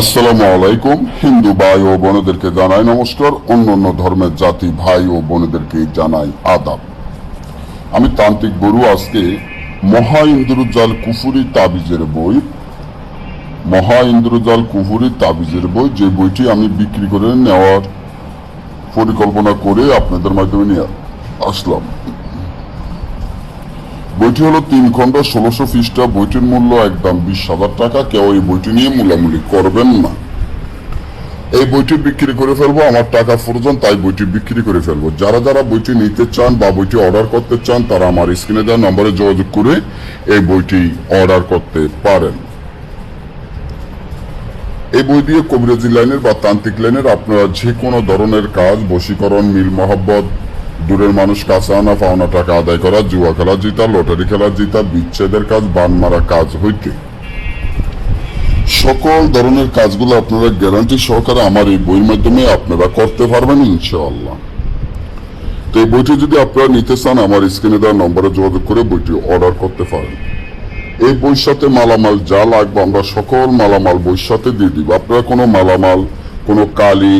আসসালামু আলাইকুম। হিন্দু ভাই ও বোনেদেরকে জানাই নমস্কার। অন্য অন্য ধর্মের জাতি, ভাই ও বোনেদেরকে জানাই আদাব। আমি তান্ত্রিক বড়ু, আজকে মহা ইন্দ্রজাল কুফুরি তাবিজের বই, মহা ইন্দ্রজাল কুফুরি তাবিজের বই, যে বইটি আমি বিক্রি করে নেওয়ার পরিকল্পনা করে আপনাদের মাধ্যমে নিয়ে আসলাম। বইটি হলো তিন খণ্ড ষোলোশো পৃষ্ঠা। বইটির মূল্য একদম বিশ হাজার টাকা। কেউ এই বইটি নিয়ে মূলামূলি করবেন না। এই বইটি বিক্রি করে ফেলব, আমার টাকা প্রয়োজন, তাই বইটি বিক্রি করে ফেলব। যারা যারা বইটি নিতে চান বা বইটি অর্ডার করতে চান, তারা আমার স্ক্রিনে দেওয়া নম্বরে যোগাযোগ করে এই বইটি অর্ডার করতে পারেন। এই বই দিয়ে কবিরাজি লাইনের বা তান্ত্রিক লাইনের আপনারা যে কোনো ধরনের কাজ, বশীকরণ, মিল মহব্বত দূরের মানুষ কাছে আনা, পাওনা টাকা আদায় করা, জুয়া খেলা জিতা, লটারি খেলা জিতা, বিচ্ছেদের কাজ, বান মারা কাজ হইতে। সকল ধরনের কাজগুলো আপনারা গ্যারান্টি সহকারে আমার এই বইয়ের মাধ্যমে আপনারা করতে পারবেন ইনশাআল্লাহ। তো এই বইটি যদি আপনারা নিতে চান, আমার স্ক্রিনে দেওয়া নম্বরে যোগাযোগ করে বইটি অর্ডার করতে পারেন। এই বইয়ের সাথে মালামাল যা লাগবে, আমরা সকল মালামাল বইয়ের সাথে দিয়ে দিব। আপনারা কোনো মালামাল, কোনো কালি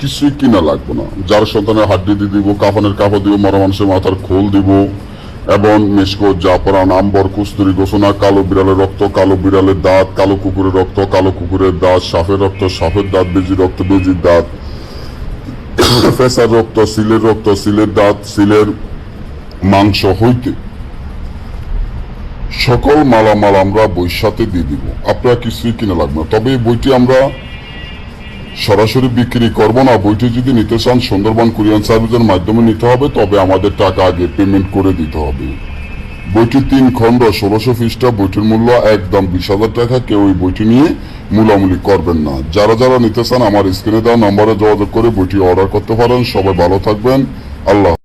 কিছুই কিনা লাগবে না। যার সন্তানের হাড্ডি দিয়ে দিব, কাফনের কাপড় দিব মরা মানুষের মাথার খোল দিব, এবং মেশকো, জাফরান, আম্বর, কুস্তুরি, গোসনা, কালো বিড়ালের রক্ত, কালো বিড়ালের দাঁত, কালো কুকুরের রক্ত, কালো কুকুরের দাঁত সাপের রক্ত সাপের দাঁত বেজি রক্ত, বেজির দাঁত, ফেসার রক্ত, সিলের রক্ত, সিলের দাঁত, সিলের মাংস হইতে। সকল মালামাল আমরা সাথে দিয়ে দিব। আপনারা কিছুই কিনে লাগবে তবে এই বইটি আমরা সরাসরি বিক্রি করব না, বইটি যদি নিতে চান, সুন্দরবন কুরিয়ান সার্ভিসের মাধ্যমে নিতে হবে, তবে আমাদের টাকা আগে পেমেন্ট করে দিতে হবে। বইটি তিন খণ্ড, ষোলোশো পৃষ্ঠা, বইটির মূল্য একদম বিশ হাজার টাকা, কেউ ওই বইটি নিয়ে মূলামূলি করবেন না। যারা যারা নিতে চান, আমার স্ক্রিনে দেওয়া নম্বরে যোগাযোগ করে বইটি অর্ডার করতে পারেন। সবাই ভালো থাকবেন। আল্লাহ